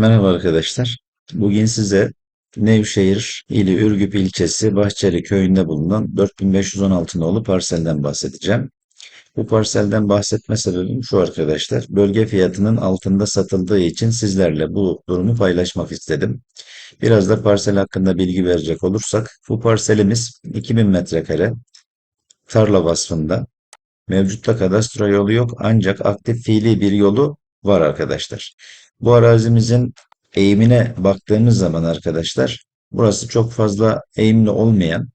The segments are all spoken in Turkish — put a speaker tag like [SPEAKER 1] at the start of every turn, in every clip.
[SPEAKER 1] Merhaba arkadaşlar. Bugün size Nevşehir ili Ürgüp ilçesi Bahçeli köyünde bulunan 4516 nolu parselden bahsedeceğim. Bu parselden bahsetme sebebim şu arkadaşlar. Bölge fiyatının altında satıldığı için sizlerle bu durumu paylaşmak istedim. Biraz da parsel hakkında bilgi verecek olursak bu parselimiz 2000 metrekare tarla vasfında. Mevcutta kadastro yolu yok ancak aktif fiili bir yolu var arkadaşlar. Bu arazimizin eğimine baktığımız zaman arkadaşlar burası çok fazla eğimli olmayan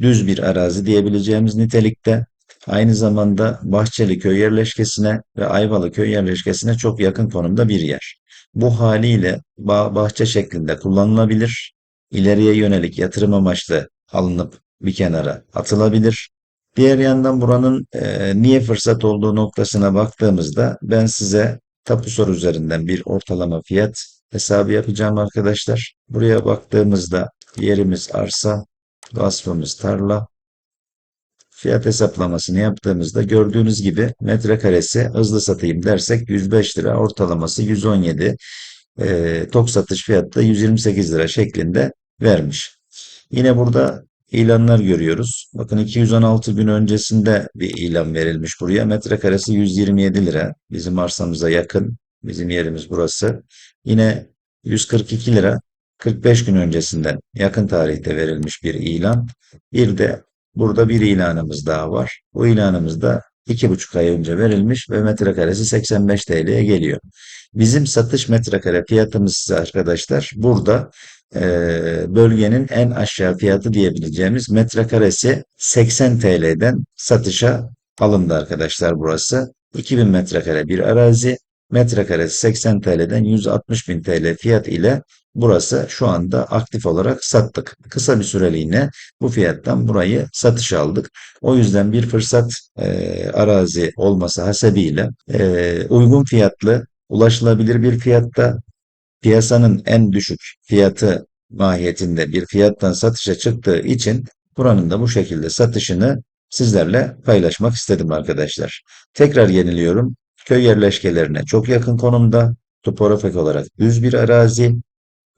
[SPEAKER 1] düz bir arazi diyebileceğimiz nitelikte. Aynı zamanda Bahçeli köy yerleşkesine ve Ayvalı köy yerleşkesine çok yakın konumda bir yer. Bu haliyle bah bahçe şeklinde kullanılabilir. İleriye yönelik yatırım amaçlı alınıp bir kenara atılabilir. Diğer yandan buranın e, niye fırsat olduğu noktasına baktığımızda ben size Tapusor üzerinden bir ortalama fiyat hesabı yapacağım arkadaşlar. Buraya baktığımızda yerimiz arsa, vasfımız tarla. Fiyat hesaplamasını yaptığımızda gördüğünüz gibi metrekaresi hızlı satayım dersek 105 lira, ortalaması 117, e, tok satış fiyatı da 128 lira şeklinde vermiş. Yine burada ilanlar görüyoruz. Bakın 216 gün öncesinde bir ilan verilmiş buraya. Metrekaresi 127 lira. Bizim arsamıza yakın. Bizim yerimiz burası. Yine 142 lira 45 gün öncesinden yakın tarihte verilmiş bir ilan. Bir de burada bir ilanımız daha var. Bu ilanımız da 2,5 ay önce verilmiş ve metrekaresi 85 TL'ye geliyor. Bizim satış metrekare fiyatımız ise arkadaşlar burada e, bölgenin en aşağı fiyatı diyebileceğimiz metrekaresi 80 TL'den satışa alındı arkadaşlar burası. 2000 metrekare bir arazi. Metrekaresi 80 TL'den 160 bin TL fiyat ile burası şu anda aktif olarak sattık. Kısa bir süreliğine bu fiyattan burayı satışa aldık. O yüzden bir fırsat e, arazi olması hasebiyle e, uygun fiyatlı, ulaşılabilir bir fiyatta piyasanın en düşük fiyatı mahiyetinde bir fiyattan satışa çıktığı için buranın da bu şekilde satışını sizlerle paylaşmak istedim arkadaşlar. Tekrar yeniliyorum. Köy yerleşkelerine çok yakın konumda, topografik olarak düz bir arazi,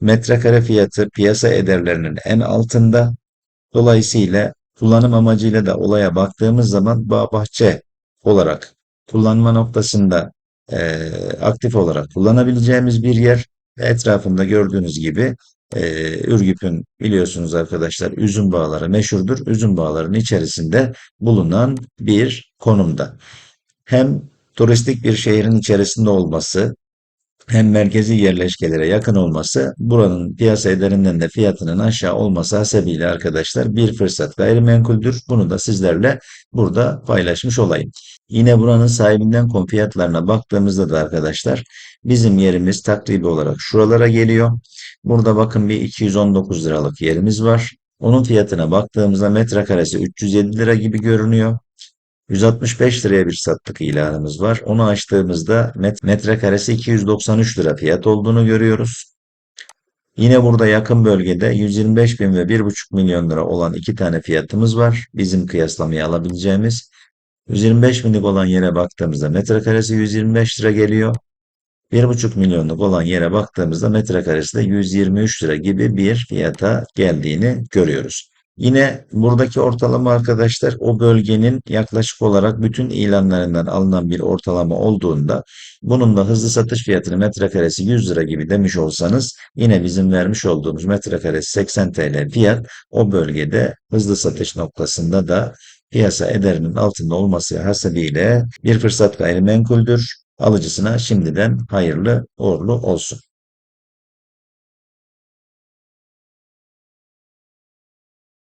[SPEAKER 1] metrekare fiyatı piyasa ederlerinin en altında. Dolayısıyla kullanım amacıyla da olaya baktığımız zaman bağ bahçe olarak kullanma noktasında e, aktif olarak kullanabileceğimiz bir yer. Etrafında gördüğünüz gibi e, Ürgüp'ün biliyorsunuz arkadaşlar üzüm bağları meşhurdur. Üzüm bağlarının içerisinde bulunan bir konumda. Hem turistik bir şehrin içerisinde olması hem merkezi yerleşkelere yakın olması buranın piyasa ederinden de fiyatının aşağı olması hasebiyle arkadaşlar bir fırsat gayrimenkuldür. Bunu da sizlerle burada paylaşmış olayım. Yine buranın sahibinden kom fiyatlarına baktığımızda da arkadaşlar bizim yerimiz takribi olarak şuralara geliyor. Burada bakın bir 219 liralık yerimiz var. Onun fiyatına baktığımızda metrekaresi 307 lira gibi görünüyor. 165 liraya bir sattık ilanımız var. Onu açtığımızda met metrekaresi 293 lira fiyat olduğunu görüyoruz. Yine burada yakın bölgede 125 bin ve 1,5 milyon lira olan iki tane fiyatımız var. Bizim kıyaslamaya alabileceğimiz. 125 binlik olan yere baktığımızda metrekaresi 125 lira geliyor. 1,5 milyonluk olan yere baktığımızda metrekaresi de 123 lira gibi bir fiyata geldiğini görüyoruz. Yine buradaki ortalama arkadaşlar o bölgenin yaklaşık olarak bütün ilanlarından alınan bir ortalama olduğunda bunun da hızlı satış fiyatını metrekaresi 100 lira gibi demiş olsanız yine bizim vermiş olduğumuz metrekaresi 80 TL fiyat o bölgede hızlı satış noktasında da piyasa ederinin altında olması hasebiyle bir fırsat gayrimenkuldür. Alıcısına şimdiden hayırlı uğurlu olsun.